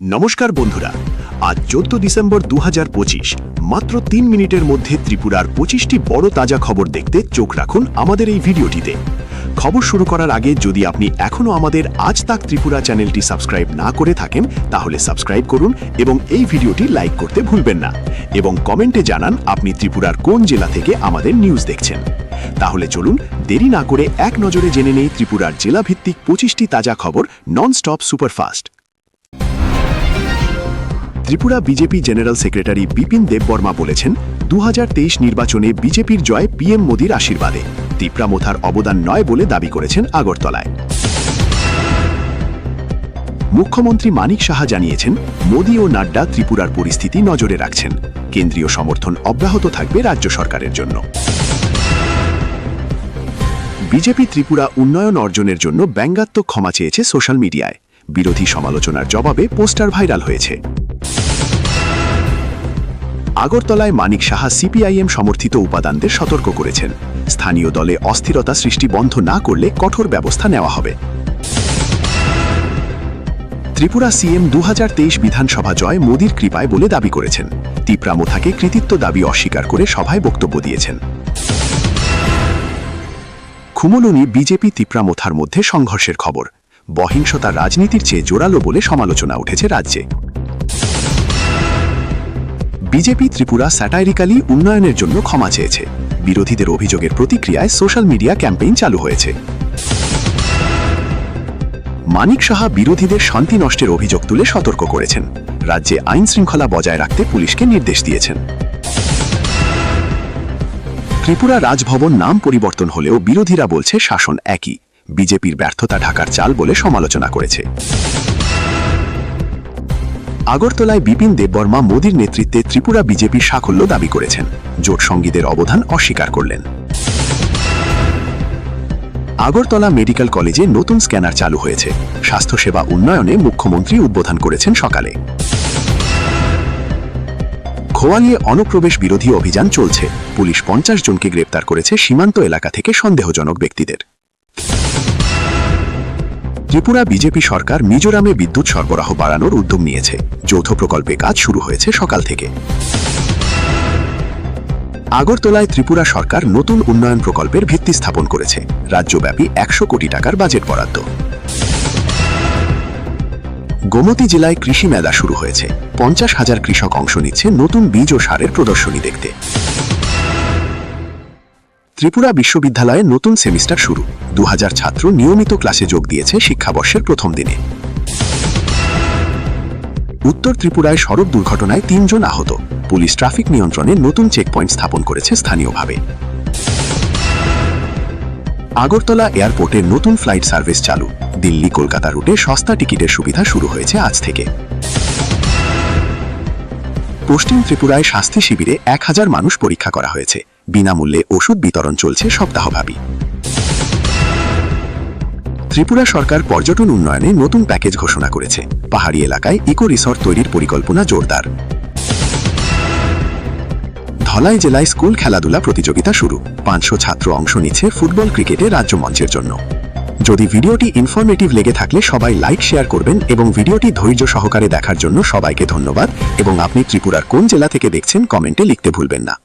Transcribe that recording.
নমস্কার বন্ধুরা, আজ চোদ্দ ডিসেম্বর দু হাজার পঁচিশ, মাত্র তিন মিনিটের মধ্যে ত্রিপুরার পঁচিশটি বড় তাজা খবর দেখতে চোখ রাখুন আমাদের এই ভিডিওটিতে। খবর শুরু করার আগে যদি আপনি এখনও আমাদের আজ তাক ত্রিপুরা চ্যানেলটি সাবস্ক্রাইব না করে থাকেন, তাহলে সাবস্ক্রাইব করুন এবং এই ভিডিওটি লাইক করতে ভুলবেন না এবং কমেন্টে জানান আপনি ত্রিপুরার কোন জেলা থেকে আমাদের নিউজ দেখছেন। তাহলে চলুন দেরি না করে এক নজরে জেনে নেই ত্রিপুরার জেলাভিত্তিক পঁচিশটি তাজা খবর non stop superfast. Tripura BJP general secretary Bipin Debbarma বলেছেন দু হাজার তেইশ নির্বাচনে বিজেপির জয় পিএম মোদীর আশীর্বাদে। তিপ্রামথার অবদান নয় বলে দাবি করেছেন আগরতলায়। মুখ্যমন্ত্রী মানিক সাহা জানিয়েছেন, মোদী ও নাড্ডা ত্রিপুরার পরিস্থিতি নজরে রাখছেন। কেন্দ্রীয় সমর্থন অব্যাহত থাকবে রাজ্য সরকারের জন্য। বিজেপি ত্রিপুরা উন্নয়ন অর্জনের জন্য ব্যঙ্গাত্মক ক্ষমা চেয়েছে সোশ্যাল মিডিয়ায়। বিরোধী সমালোচনার জবাবে পোস্টার ভাইরাল হয়েছে। আগরতলায় মানিক সাহা সিপিআইএম সমর্থিত উপাদানদের সতর্ক করেছেন। স্থানীয় দলে অস্থিরতা সৃষ্টি বন্ধ না করলে কঠোর ব্যবস্থা নেওয়া হবে। ত্রিপুরা সিএম দু হাজার তেইশ বিধানসভা জয় মোদীর কৃপায় বলে দাবি করেছেন। তিপ্রামোথাকে কৃতিত্ব দাবি অস্বীকার করে সভায় বক্তব্য দিয়েছেন। খুমলুনি বিজেপি তিপ্রামোথার মধ্যে সংঘর্ষের খবর। বহিংসতা রাজনীতির চেয়ে জোরালো বলে সমালোচনা উঠেছে রাজ্যে। বিজেপি ত্রিপুরা স্যাটাইরিক্যালি উন্নয়নের জন্য ক্ষমা চেয়েছে। বিরোধীদের অভিযোগের প্রতিক্রিয়ায় সোশ্যাল মিডিয়া ক্যাম্পেইন চালু হয়েছে। মানিক সাহা বিরোধীদের শান্তি নষ্টের অভিযোগ তুলে সতর্ক করেছেন। রাজ্যে আইন শৃঙ্খলা বজায় রাখতে পুলিশকে নির্দেশ দিয়েছেন। ত্রিপুরা রাজভবন নাম পরিবর্তন হলেও বিরোধীরা বলছে শাসন একই। বিজেপির ব্যর্থতা ঢাকার চাল বলে সমালোচনা করেছে। আগরতলায় বিপিন দেববর্মা মোদীর নেতৃত্বে ত্রিপুরা বিজেপি সাফল্য দাবি করেছেন। জোট সঙ্গীদের অবদান অস্বীকার করলেন। আগরতলা মেডিকেল কলেজে নতুন স্ক্যানার চালু হয়েছে। স্বাস্থ্যসেবা উন্নয়নে মুখ্যমন্ত্রী উদ্বোধন করেছেন সকালে। খোয়ালিয়ে অনুপ্রবেশ বিরোধী অভিযান চলছে। পুলিশ পঞ্চাশ জনকে গ্রেপ্তার করেছে সীমান্ত এলাকা থেকে সন্দেহজনক ব্যক্তিদের। ত্রিপুরা বিজেপি সরকার মিজোরামে বিদ্যুৎ সরবরাহ বাড়ানোর উদ্যোগ নিয়েছে। যৌথ প্রকল্পে কাজ শুরু হয়েছে সকাল থেকে। আগরতলায় ত্রিপুরা সরকার নতুন উন্নয়ন প্রকল্পের ভিত্তি স্থাপন করেছে। রাজ্যব্যাপী একশো কোটি টাকার বাজেট বরাদ্দ। গোমতী জেলায় কৃষি মেলা শুরু হয়েছে। পঞ্চাশ হাজার কৃষক অংশ নিচ্ছে নতুন বীজ ও সারের প্রদর্শনী দেখতে। ত্রিপুরা বিশ্ববিদ্যালয়ে নতুন সেমিস্টার শুরু। দু হাজার ছাত্র নিয়মিত ক্লাসে যোগ দিয়েছে শিক্ষাবর্ষের প্রথম দিনে। উত্তর ত্রিপুরায় সড়ক দুর্ঘটনায় তিনজন আহত। পুলিশ ট্রাফিক নিয়ন্ত্রণে নতুন চেকপয়েন্ট স্থাপন করেছে স্থানীয়ভাবে। আগরতলা এয়ারপোর্টে নতুন ফ্লাইট সার্ভিস চালু। দিল্লি কলকাতা রুটে সস্তা টিকিটের সুবিধা শুরু হয়েছে আজ থেকে। পশ্চিম ত্রিপুরায় স্বাস্থ্য শিবিরে এক হাজার মানুষ পরীক্ষা করা হয়েছে। বিনামূল্যে ওষুধ বিতরণ চলছে সপ্তাহব্যাপী। ত্রিপুরা সরকার পর্যটন উন্নয়নে নতুন প্যাকেজ ঘোষণা করেছে। পাহাড়ি এলাকায় ইকো রিসর্ট তৈরির পরিকল্পনা জোরদার। ধলাই জেলায় স্কুল খেলাধুলা প্রতিযোগিতা শুরু। পাঁচশো ছাত্র অংশ নিচ্ছে ফুটবল ক্রিকেটে রাজ্য মঞ্চের জন্য। যদি ভিডিওটি ইনফরমেটিভ লেগে থাকলে সবাই লাইক, শেয়ার করবেন এবং ভিডিওটি ধৈর্য সহকারে দেখার জন্য সবাইকে ধন্যবাদ। এবং আপনি ত্রিপুরার কোন জেলা থেকে দেখছেন কমেন্টে লিখতে ভুলবেন না।